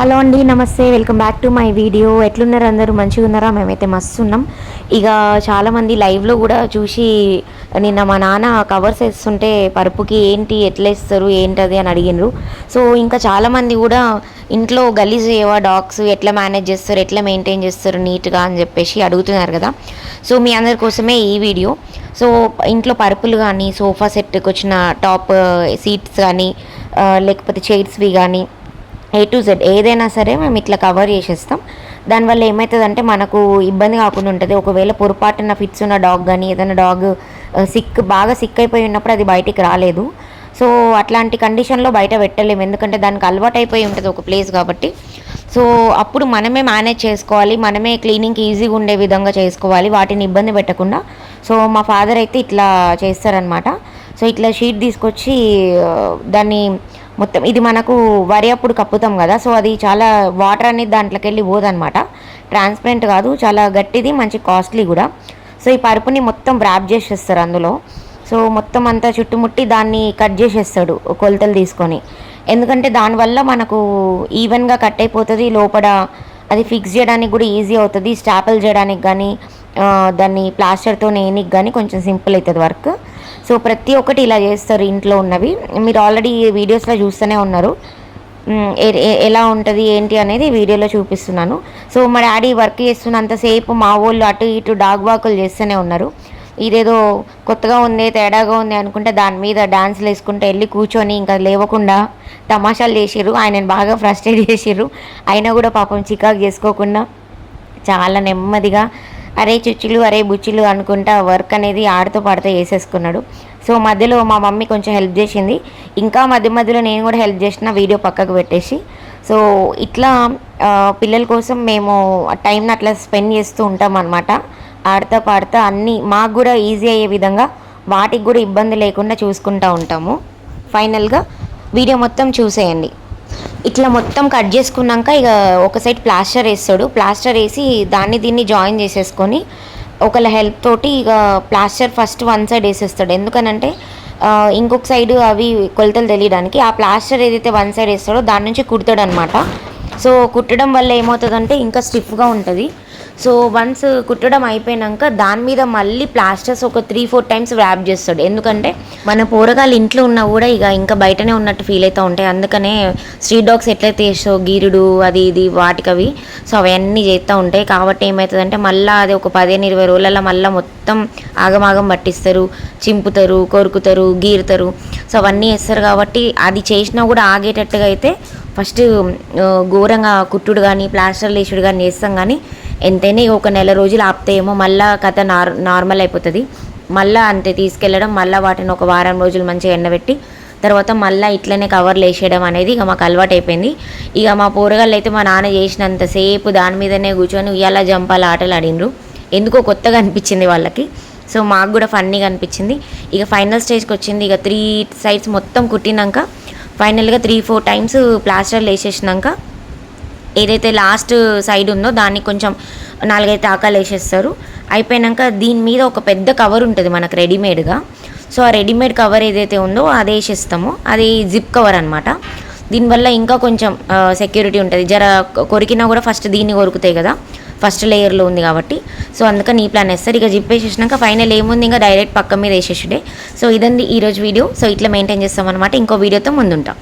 Hello అండి నమస్తే. Welcome back to my video. ఎట్లున్నారు అందరూ? మంచిగా ఉన్నారా? మేమైతే మస్తు ఉన్నాం. ఇక చాలామంది లైవ్లో కూడా చూసి నిన్న మా నాన్న కవర్స్ వేస్తుంటే పరుపుకి ఏంటి ఎట్లా ఇస్తారు ఏంటది? అని అడిగినారు సో ఇంకా చాలామంది కూడా ఇంట్లో గలీజ్ ఏవా డాగ్స్ ఎట్లా మేనేజ్ చేస్తారు? ఎట్లా మెయింటైన్ చేస్తారు? నీట్గా అని చెప్పేసి అడుగుతున్నారు కదా. సో మీ అందరి కోసమే ఈ వీడియో. సో ఇంట్లో పరుపులు కానీ సోఫా సెట్కి వచ్చిన టాప్ eh, సీట్స్ కానీ eh, లేకపోతే చైర్స్వి కానీ ఏ టు జెడ్ ఏదైనా సరే మేము ఇట్లా కవర్ చేసేస్తాం. దానివల్ల ఏమవుతుందంటే మనకు ఇబ్బంది కాకుండా ఉంటుంది. ఒకవేళ పొరపాటున ఫిట్స్ ఉన్న డాగ్ కానీ ఏదైనా డాగ్ సిక్ బాగా సిక్ అయిపోయి ఉన్నప్పుడు అది బయటికి రాలేదు. సో అట్లాంటి కండిషన్లో బయట పెట్టలేము. ఎందుకంటే దానికి అలవాటు అయిపోయి ఉంటుంది ఒక ప్లేస్ కాబట్టి. సో అప్పుడు మనమే మేనేజ్ చేసుకోవాలి. మనమే క్లీనింగ్కి ఈజీగా ఉండే విధంగా చేసుకోవాలి. వాటిని ఇబ్బంది పెట్టకుండా. సో మా ఫాదర్ అయితే ఇట్లా చేస్తారనమాట సో ఇట్లా షీట్ తీసుకొచ్చి దాన్ని మొత్తం ఇది మనకు వరి అప్పుడు కప్పుతాం కదా సో అది చాలా వాటర్ అనేది దాంట్లోకి వెళ్ళి పోదనమాట ట్రాన్స్పరెంట్ కాదు చాలా గట్టిది మంచి కాస్ట్లీ కూడా. సో ఈ పరుపుని మొత్తం ర్యాప్ చేసేస్తారు అందులో. సో మొత్తం అంతా చుట్టుముట్టి దాన్ని కట్ చేసేస్తాడు కొలతలు తీసుకొని. ఎందుకంటే దానివల్ల మనకు ఈవెన్గా కట్ అయిపోతుంది లోపల అది ఫిక్స్ చేయడానికి కూడా ఈజీ అవుతుంది స్టాపుల్ చేయడానికి కానీ దాన్ని ప్లాస్టర్తో నేనికి కానీ కొంచెం సింపుల్ అవుతుంది వర్క్ సో ప్రతి ఒక్కటి ఇలా చేస్తారు ఇంట్లో ఉన్నవి. మీరు ఆల్రెడీ వీడియోస్లో చూస్తూనే ఉన్నారు. ఎ- ఎలా ఉంటుంది ఏంటి అనేది వీడియోలో చూపిస్తున్నాను. సో మా డాడీ వర్క్ చేస్తున్నంతసేపు మా వాళ్ళు అటు ఇటు డాగ్ వాకులు చేస్తూనే ఉన్నారు. ఇదేదో కొత్తగా ఉంది తేడాగా ఉంది అనుకుంటే దాని మీద డాన్స్లు వేసుకుంటే వెళ్ళి కూర్చొని ఇంకా లేవకుండా తమాషాలు చేసిర్రు. ఆయనను బాగా ఫ్రస్ట్రేట్ చేసిర్రు. అయినా కూడా పాపం చికాకు చేసుకోకుండా చాలా నెమ్మదిగా అరే చుచ్చులు అరే బుచ్చులు అనుకుంటా వర్క్ అనేది ఆడుతూ పాడుతూ వేసేసుకున్నాడు. సో మధ్యలో మా మమ్మీ కొంచెం హెల్ప్ చేసింది. ఇంకా మధ్య మధ్యలో నేను కూడా హెల్ప్ చేసిన వీడియో పక్కకు పెట్టేసి. సో ఇట్లా పిల్లల కోసం మేము టైంని అట్లా స్పెండ్ చేస్తూ ఉంటాం అనమాట ఆడుతూ అన్నీ మాకు కూడా ఈజీ అయ్యే విధంగా వాటికి కూడా ఇబ్బంది లేకుండా చూసుకుంటూ ఉంటాము. ఫైనల్గా వీడియో మొత్తం చూసేయండి. ఇట్లా మొత్తం కట్ చేసుకున్నాక ఇక ఒక సైడ్ ప్లాస్టర్ వేస్తాడు. ప్లాస్టర్ వేసి దాన్ని దీన్ని జాయిన్ చేసేసుకొని ఒకళ్ళ హెల్ప్ తోటి ఇక ప్లాస్టర్ ఫస్ట్ వన్ సైడ్ వేసేస్తాడు. ఎందుకనంటే ఇంకొక సైడ్ అవి కొలతలు తెలియడానికి ఆ ప్లాస్టర్ ఏదైతే వన్ సైడ్ వేస్తాడో దాని నుంచి కుడతాడు అనమాట సో కుట్టడం వల్ల ఏమవుతుందంటే ఇంకా స్టిఫ్గా ఉంటుంది. సో వన్స్ కుట్టడం అయిపోయినాక దాని మీద మళ్ళీ ప్లాస్టర్స్ ఒక త్రీ ఫోర్ టైమ్స్ ర్యాప్ చేస్తాడు. ఎందుకంటే మన పోరగాళ్ళు ఇంట్లో ఉన్నా కూడా ఇక ఇంకా బయటనే ఉన్నట్టు ఫీల్ అవుతూ ఉంటాయి. అందుకనే స్ట్రీట్ డాగ్స్ ఎట్లయితే చేస్తావు గీరుడు అది ఇది వాటికి అవి సో అవన్నీ చేస్తూ ఉంటాయి. కాబట్టి ఏమవుతుందంటే మళ్ళీ అది ఒక పదిహేను ఇరవై రోజులలో మళ్ళీ మొత్తం ఆగమాగం పట్టిస్తారు. చింపుతారు కొరుకుతారు గీరుతారు. సో అవన్నీ వేస్తారు కాబట్టి అది చేసినా కూడా ఆగేటట్టుగా అయితే ఫస్ట్ ఘోరంగా కుట్టుడు కానీ ప్లాస్టర్ లేచుడు కానీ చేస్తాం కానీ ఎంతైనా ఒక నెల రోజులు ఆపుతాయేమో మళ్ళీ కథ నార్ నార్మల్ అయిపోతుంది. మళ్ళీ అంతే తీసుకెళ్ళడం మళ్ళీ వాటిని ఒక వారం రోజులు మంచిగా ఎండబెట్టి తర్వాత మళ్ళీ ఇట్లనే కవర్లు వేసేయడం అనేది ఇక మాకు అలవాటు అయిపోయింది. ఇక మా పోరగాళ్ళు అయితే మా నాన్న చేసినంతసేపు దాని మీదనే కూర్చొని ఉయ్యాల జంపాల ఆటలు ఆడినరు ఎందుకో కొత్తగా అనిపించింది వాళ్ళకి. సో మాకు కూడా ఫన్నీగా అనిపించింది. ఇక ఫైనల్ స్టేజ్కి వచ్చింది ఇక త్రీ సైడ్స్ మొత్తం కుట్టినాక ఫైనల్గా త్రీ ఫోర్ టైమ్స్ ప్లాస్టర్లు వేసేసినాక ఏదైతే లాస్ట్ సైడ్ ఉందో దాన్ని కొంచెం నాలుగైదు తాకాలు వేసేస్తారు. అయిపోయినాక దీని మీద ఒక పెద్ద కవర్ ఉంటుంది మనకు రెడీమేడ్గా. సో ఆ రెడీమేడ్ కవర్ ఏదైతే ఉందో అది వేసేస్తామో. అది జిప్ కవర్ అనమాట దీనివల్ల ఇంకా కొంచెం సెక్యూరిటీ ఉంటుంది. జర కొరికినా కూడా ఫస్ట్ దీన్ని కొరుకుతాయి కదా. ఫస్ట్ లేయర్లో ఉంది కాబట్టి. సో అందుకని ఈ ప్లాన్ వేస్తారు. ఇక జిప్ వేసేసినాక ఫైనల్ ఏముంది? ఇంకా డైరెక్ట్ పక్క మీద వేసేసుడే. సో ఇదండి ఈరోజు వీడియో సో ఇట్లా మెయింటైన్ చేస్తాం ఇంకో వీడియోతో ముందుంటాం.